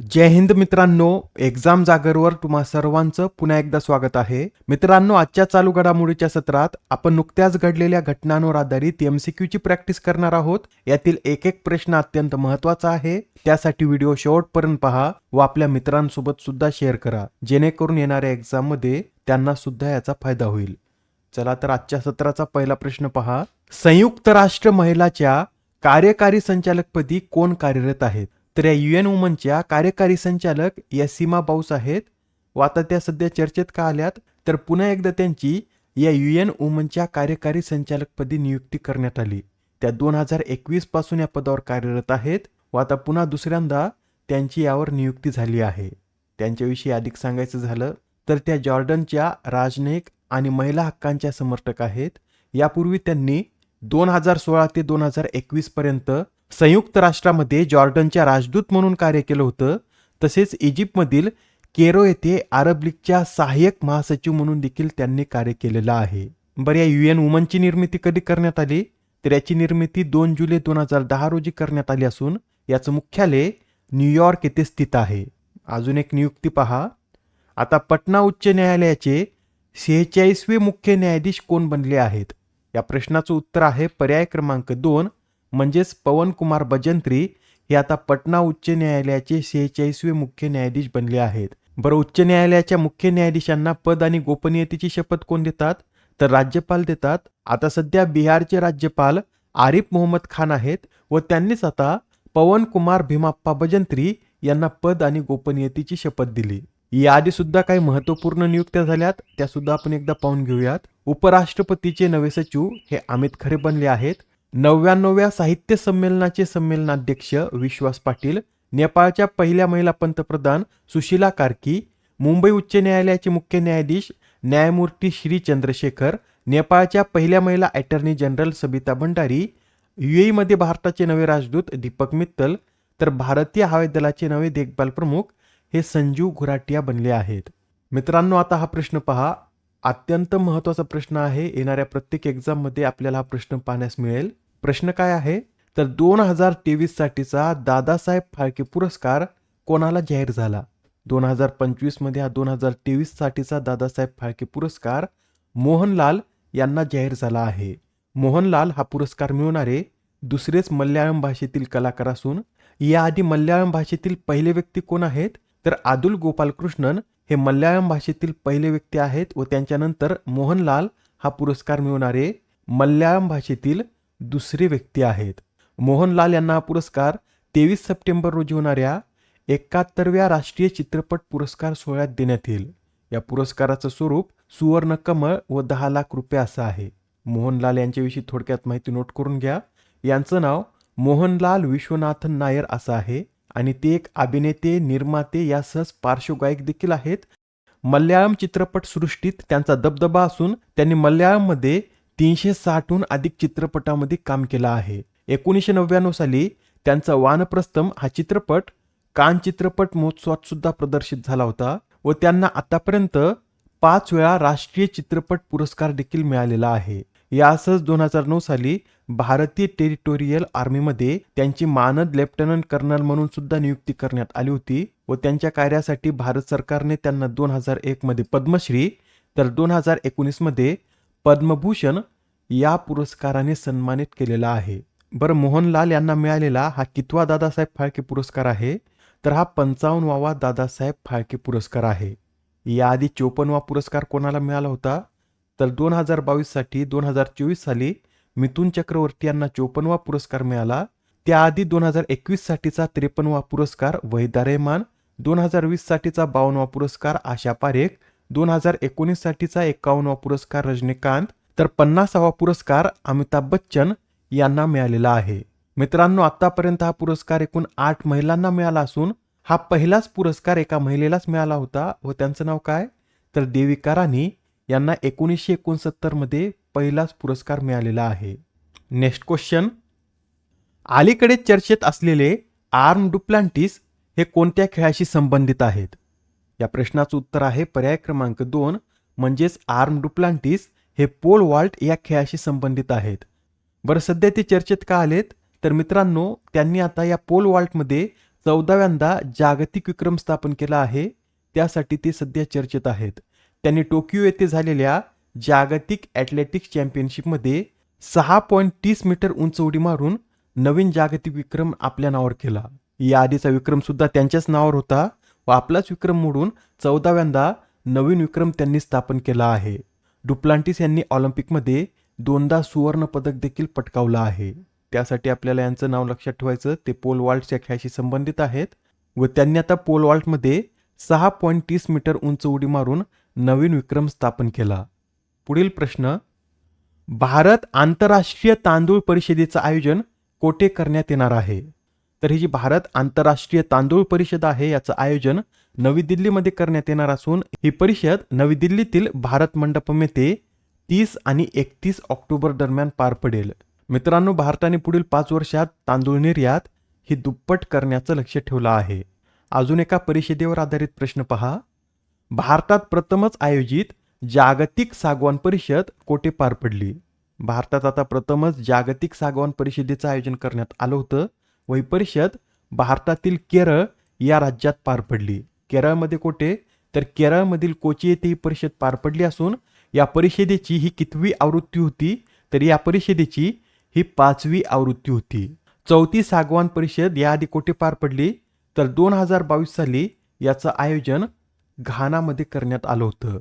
जय हिंद मित्रांनो एक्झाम जागरवर तुम्हा सर्वांचं पुन्हा एकदा स्वागत आहे. मित्रांनो आजच्या चालू घडामोडीच्या सत्रात आपण नुकत्याच घडलेल्या घटनांवर आधारित एमसीक्यूची प्रॅक्टिस करणार आहोत. यातील एक एक प्रश्न अत्यंत महत्त्वाचा आहे. त्यासाठी व्हिडिओ शेवटपर्यंत पहा व आपल्या मित्रांसोबत सुद्धा शेअर करा. जेणेकरून येणाऱ्या एक्झाममध्ये त्यांना सुद्धा याचा फायदा होईल. चला तर आजच्या सत्राचा पहिला प्रश्न पहा. संयुक्त राष्ट्र महिलाच्या कार्यकारी संचालकपदी कोण कार्यरत आहेत? तर या युएन वुमनच्या कार्यकारी संचालक या सीमा बाऊस आहेत. व आता त्या सध्या चर्चेत का आल्यात? तर पुन्हा एकदा त्यांची या युएन वुमनच्या कार्यकारी संचालकपदी नियुक्ती करण्यात आली. त्या दोन हजार एकवीसपासून या पदावर कार्यरत आहेत. व आता पुन्हा दुसऱ्यांदा त्यांची यावर नियुक्ती झाली आहे. त्यांच्याविषयी अधिक सांगायचं झालं तर त्या जॉर्डनच्या राजनयिक आणि महिला हक्कांच्या समर्थक आहेत. यापूर्वी त्यांनी दोन हजार सोळा ते दोन हजार एकवीस पर्यंत संयुक्त राष्ट्रामध्ये जॉर्डनच्या राजदूत म्हणून कार्य केलं होतं. तसेच इजिप्तमधील केरो येथे अरब लीगच्या सहाय्यक महासचिव म्हणून देखील त्यांनी कार्य केलेलं आहे. बरं या यू एन वुमनची निर्मिती कधी करण्यात आली? तर याची निर्मिती दोन जुलै दोन हजार दहा रोजी करण्यात आली असून याचं मुख्यालय न्यूयॉर्क येथे स्थित आहे. अजून एक नियुक्ती पहा. आता पटना उच्च न्यायालयाचे सेहेचाळीसवे मुख्य न्यायाधीश कोण बनले आहेत? या प्रश्नाचं उत्तर आहे पर्याय क्रमांक दोन म्हणजेच पवनकुमार बजंत्री भजंत्री हे आता पटना उच्च न्यायालयाचे सेहेचाळीसवे मुख्य न्यायाधीश बनले आहेत. बरं उच्च न्यायालयाच्या मुख्य न्यायाधीशांना पद आणि गोपनीयतेची शपथ कोण देतात? तर राज्यपाल देतात. आता सध्या बिहारचे राज्यपाल आरिफ मोहम्मद खान आहेत व त्यांनीच आता पवन कुमार भीमाप्पा बजंत्री यांना पद आणि गोपनीयतेची शपथ दिली. याआधी सुद्धा काही महत्त्वपूर्ण नियुक्त्या झाल्यात त्या सुद्धा आपण एकदा पाहून घेऊयात. उपराष्ट्रपतीचे नवे सचिव हे अमित खरे बनले आहेत. नव्याण्णव्या साहित्य संमेलनाचे संमेलनाध्यक्ष विश्वास पाटील नेपाळच्या पहिल्या महिला पंतप्रधान सुशीला कार्की मुंबई उच्च न्यायालयाचे मुख्य न्यायाधीश न्यायमूर्ती श्री चंद्रशेखर नेपाळच्या पहिल्या महिला अटर्नी जनरल सबिता भंडारी युएईमध्ये भारताचे नवे राजदूत दीपक मित्तल तर भारतीय हवाई दलाचे नवे देखभाल प्रमुख हे संजीव घुराटिया बनले आहेत. मित्रांनो आता हा प्रश्न पहा. अत्यंत महत्त्वाचा प्रश्न आहे. येणाऱ्या प्रत्येक एक्झाममध्ये आपल्याला हा प्रश्न पाहण्यास मिळेल. प्रश्न काय आहे? तर दोन हजार तेवीस साठीचा दादासाहेब फाळके पुरस्कार कोणाला जाहीर झाला? दोन हजार पंचवीसमध्ये हा दोन हजार तेवीस साठीचा दादासाहेब फाळके पुरस्कार मोहनलाल यांना जाहीर झाला आहे. मोहनलाल हा पुरस्कार मिळवणारे दुसरेच मल्याळम भाषेतील कलाकार असून याआधी मल्याळम भाषेतील पहिले व्यक्ती कोण आहेत? तर आदुल गोपालकृष्णन हे मल्याळम भाषेतील पहिले व्यक्ती आहेत व त्यांच्यानंतर मोहनलाल हा पुरस्कार मिळवणारे मल्याळम भाषेतील दुसरी व्यक्ती आहेत. मोहनलाल यांना हा पुरस्कार तेवीस सप्टेंबर रोजी होणाऱ्या एकाहत्तरव्या राष्ट्रीय चित्रपट पुरस्कार सोहळ्यात देण्यात येईल. या पुरस्काराचं स्वरूप सुवर्ण कमळ व दहा लाख रुपये असं आहे. मोहनलाल यांच्याविषयी थोडक्यात माहिती नोट करून घ्या. यांचं नाव मोहनलाल विश्वनाथन नायर असं आहे आणि ते एक अभिनेते निर्माते यासह पार्श्वगायक देखील आहेत. मल्याळम चित्रपट सृष्टीत त्यांचा दबदबा असून त्यांनी मल्याळममध्ये तीनशे साठहून अधिक चित्रपटामध्ये काम केलं आहे. एकोणीसशे नव्याण्णव साली त्यांचा वानप्रस्थम हा चित्रपट कान चित्रपट महोत्सवात सुद्धा प्रदर्शित झाला होता व त्यांना आतापर्यंत पाच वेळा राष्ट्रीय चित्रपट पुरस्कार देखील मिळालेला आहे. यासच दोन हजार नऊ साली भारतीय टेरिटोरियल आर्मीमध्ये त्यांची मानद लेफ्टनंट कर्नल म्हणून सुद्धा नियुक्ती करण्यात आली होती व त्यांच्या कार्यासाठी भारत सरकारने त्यांना दोन हजार एक मध्ये पद्मश्री तर दोन हजार एकोणीसमध्ये मध्ये पद्मभूषण या पुरस्काराने सन्मानित केलेला आहे. बरं मोहनलाल यांना मिळालेला हा कितवा दादासाहेब फाळके पुरस्कार आहे? तर हा पंचावन्नवा दादासाहेब फाळके पुरस्कार आहे. याआधी चोपन्नवा पुरस्कार कोणाला मिळाला होता? तर दोन हजार बावीससाठी दोन हजार चोवीस साली मिथुन चक्रवर्ती यांना चोपन्नवा पुरस्कार मिळाला. त्याआधी दोन हजार एकवीस साठीचा त्रेपन्नवा पुरस्कार वहिदा रेहमान दोन हजार वीस साठीचा बावन्नवा पुरस्कार आशा पारेख दोन हजार एकोणीस साठीचा एकावन्नवा पुरस्कार रजनीकांत तर पन्नासावा पुरस्कार अमिताभ बच्चन यांना मिळालेला आहे. मित्रांनो आतापर्यंत हा पुरस्कार एकूण आठ महिलांना मिळाला असून हा पहिलाच पुरस्कार एका महिलेलाच मिळाला होता व त्यांचं नाव काय? तर देविका राणी यांना एकोणीसशे एकोणसत्तरमध्ये पहिलाच पुरस्कार मिळालेला आहे. Next question. अलीकडे चर्चेत असलेले आर्म डुप्लांटिस हे कोणत्या खेळाशी संबंधित आहेत? या प्रश्नाचं उत्तर आहे पर्याय क्रमांक दोन म्हणजेच आर्म डुप्लांटिस हे पोल वॉल्ट या खेळाशी संबंधित आहेत. बरं सध्या ते चर्चेत का आलेत? तर मित्रांनो त्यांनी आता या पोल वॉल्टमध्ये चौदाव्यांदा जागतिक विक्रम स्थापन केला आहे. त्यासाठी ते सध्या चर्चेत आहेत. त्यांनी टोकियो येथे झालेल्या जागतिक ॲथलेटिक्स चॅम्पियनशिपमध्ये सहा पॉईंट तीस मीटर उंच उडी मारून नवीन जागतिक विक्रम आपल्या नावावर केला. या आधीचा विक्रमसुद्धा त्यांच्याच नावावर होता. व आपलाच विक्रम मोडून चौदाव्यांदा नवीन विक्रम त्यांनी स्थापन केला आहे. डुप्लांटिस यांनी ऑलिम्पिकमध्ये दोनदा सुवर्ण पदक देखील पटकावलं आहे. त्यासाठी आपल्याला यांचं नाव लक्षात ठेवायचं ते पोल वॉल्टच्या खेळाशी संबंधित आहेत. व त्यांनी आता पोल वॉल्टमध्ये सहा पॉईंट तीस मीटर उंच उडी मारून नवीन विक्रम स्थापन केला. पुढील प्रश्न भारत आंतरराष्ट्रीय तांदूळ परिषदेचं आयोजन कोठे करण्यात येणार आहे? तर ही जी भारत आंतरराष्ट्रीय तांदूळ परिषद आहे याचं आयोजन नवी दिल्लीमध्ये करण्यात येणार असून ही परिषद नवी दिल्लीतील भारत मंडपम येथे तीस आणि एकतीस ऑक्टोबर दरम्यान पार पडेल. मित्रांनो भारताने पुढील पाच वर्षात तांदूळ निर्यात ही दुप्पट करण्याचं लक्ष ठेवलं आहे. अजून एका परिषदेवर आधारित प्रश्न पहा. भारतात प्रथमच आयोजित जागतिक सागवान परिषद कोठे पार पडली? भारतात आता प्रथमच जागतिक सागवान परिषदेचं आयोजन करण्यात आलं होतं. व परिषद भारतातील केरळ या राज्यात पार पडली. केरळमध्ये कोठे? तर केरळमधील कोची येथे ही परिषद पार पडली असून या परिषदेची ही कितवी आवृत्ती होती? तर या परिषदेची ही पाचवी आवृत्ती होती. चौथी सागवान परिषद याआधी कोठे पार पडली? तर दोन हजार बावीस साली याचं आयोजन घानामध्ये करण्यात आलं होतं.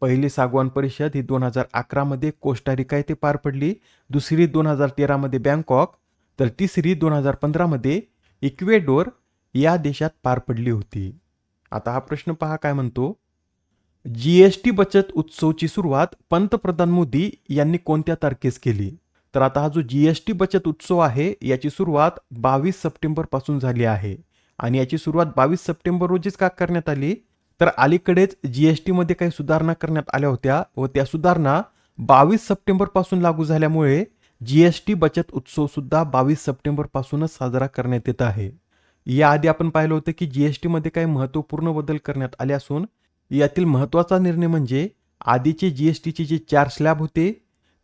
पहिली सागवान परिषद ही दोन हजार अकरामध्ये कोस्टारिका येथे पार पडली. दुसरी दोन हजार तेरामध्ये बँकॉक. तर तिसरी दोन हजार पंधरामध्ये इक्वेडोर या देशात पार पडली होती. आता हा प्रश्न पहा काय म्हणतो. जी एस टी बचत उत्सवची सुरुवात पंतप्रधान मोदी यांनी कोणत्या तारखेस केली? तर आता हा जो जी एस टी बचत उत्सव आहे याची सुरुवात बावीस सप्टेंबरपासून झाली आहे. आणि याची सुरुवात बावीस सप्टेंबर रोजीच का करण्यात आली? तर अलीकडेच जी एस टीमध्ये काही सुधारणा करण्यात आल्या होत्या व त्या सुधारणा बावीस सप्टेंबरपासून लागू झाल्यामुळे जी एस टी बचत उत्सव सुद्धा बावीस सप्टेंबरपासूनच साजरा करण्यात येत आहे. याआधी आपण पाहिलं होतं की जी एस टीमध्ये काही महत्त्वपूर्ण बदल करण्यात आले असून यातील महत्त्वाचा निर्णय म्हणजे आधीचे जी एस टीचे जे चार स्लॅब होते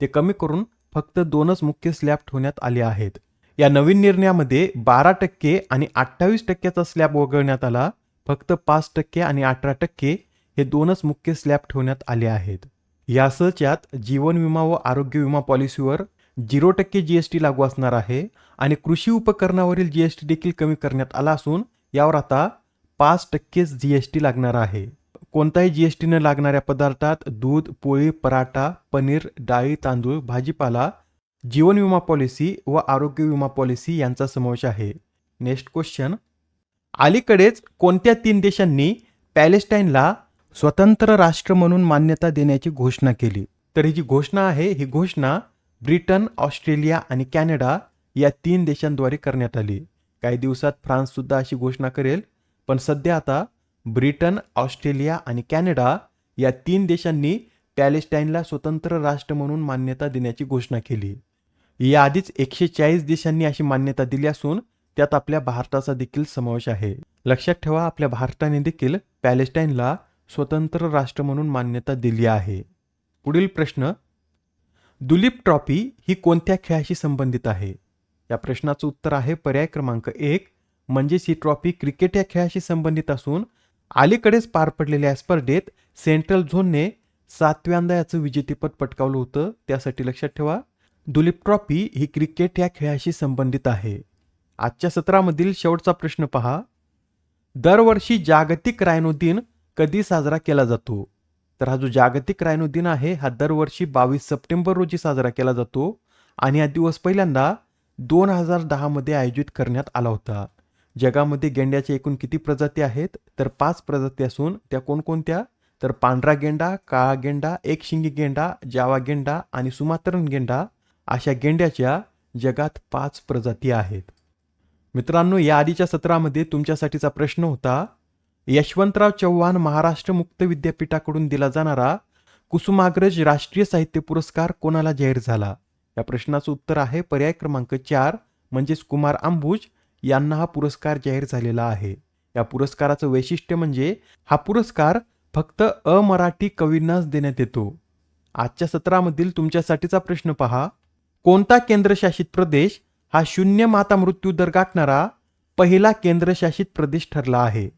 ते कमी करून फक्त दोनच मुख्य स्लॅब ठेवण्यात आले आहेत. या नवीन निर्णयामध्ये बारा टक्के आणि अठ्ठावीस टक्क्याचा स्लॅब वगळण्यात आला फक्त पाच टक्के आणि अठरा टक्के हे दोनच मुख्य स्लॅब ठेवण्यात आले आहेत. यासच यात जीवन विमा व आरोग्य विमा पॉलिसीवर झिरो टक्के जी एस टी लागू असणार आहे आणि कृषी उपकरणावरील जी एस टी देखील कमी करण्यात आला असून यावर आता पाच टक्केच जी एस टी लागणार आहे. कोणताही जी एस टीनं लागणाऱ्या पदार्थात दूध पोळी पराठा पनीर डाळी तांदूळ भाजीपाला जीवन विमा पॉलिसी व आरोग्य विमा पॉलिसी यांचा समावेश आहे. Next question. अलीकडेच कोणत्या तीन देशांनी पॅलेस्टाईनला स्वतंत्र राष्ट्र म्हणून मान्यता देण्याची घोषणा केली? तर ही जी घोषणा आहे ही घोषणा ब्रिटन ऑस्ट्रेलिया आणि कॅनडा या तीन देशांद्वारे करण्यात आली. काही दिवसात फ्रान्ससुद्धा अशी घोषणा करेल पण सध्या आता ब्रिटन ऑस्ट्रेलिया आणि कॅनडा या तीन देशांनी पॅलेस्टाईनला स्वतंत्र राष्ट्र म्हणून मान्यता देण्याची घोषणा केली. याआधीच एकशे चाळीस देशांनी अशी मान्यता दिली असून त्यात आपल्या भारताचा देखील समावेश आहे. लक्षात ठेवा आपल्या भारताने देखील पॅलेस्टाईनला स्वतंत्र राष्ट्र म्हणून मान्यता दिली आहे. पुढील प्रश्न दुलीप ट्रॉफी ही कोणत्या खेळाशी संबंधित आहे? या प्रश्नाचं उत्तर आहे पर्याय क्रमांक एक म्हणजेच ही ट्रॉफी क्रिकेट या खेळाशी संबंधित असून अलीकडेच पार पडलेल्या स्पर्धेत सेंट्रल झोनने सातव्यांदा याचं विजेतेपद पटकावलं होतं त्यासाठी लक्षात ठेवा. दुलीप ट्रॉफी ही क्रिकेट या खेळाशी संबंधित आहे. आजच्या सत्रामधील शेवटचा प्रश्न पहा. दरवर्षी जागतिक रायनो दिन कधी साजरा केला जातो? तर हा जो जागतिक रायनो दिन आहे हा दरवर्षी बावीस सप्टेंबर रोजी साजरा केला जातो आणि हा दिवस पहिल्यांदा दोन हजार दहामध्ये आयोजित करण्यात आला होता. जगामध्ये गेंड्याच्या एकूण किती प्रजाती आहेत? तर पाच प्रजाती असून त्या कोणकोणत्या? तर पांढरा गेंडा काळा गेंडा एक शिंगी गेंडा जावा गेंडा आणि सुमात्रन गेंडा अशा गेंड्याच्या जगात पाच प्रजाती आहेत. मित्रांनो या आधीच्या सत्रामध्ये तुमच्यासाठीचा प्रश्न होता यशवंतराव चव्हाण महाराष्ट्र मुक्त विद्यापीठाकडून दिला जाणारा कुसुमाग्रज राष्ट्रीय साहित्य पुरस्कार कोणाला जाहीर झाला? या प्रश्नाचं उत्तर आहे पर्याय क्रमांक चार म्हणजेच कुमार अंबुज यांना हा पुरस्कार जाहीर झालेला आहे. या पुरस्काराचं वैशिष्ट्य म्हणजे हा पुरस्कार फक्त अमराठी कवींनाच देण्यात येतो. आजच्या सत्रामधील तुमच्यासाठीचा प्रश्न पहा. कोणता केंद्रशासित प्रदेश हा शून्य माता मृत्यू दर गाठणारा पहिला केंद्रशासित प्रदेश ठरला आहे?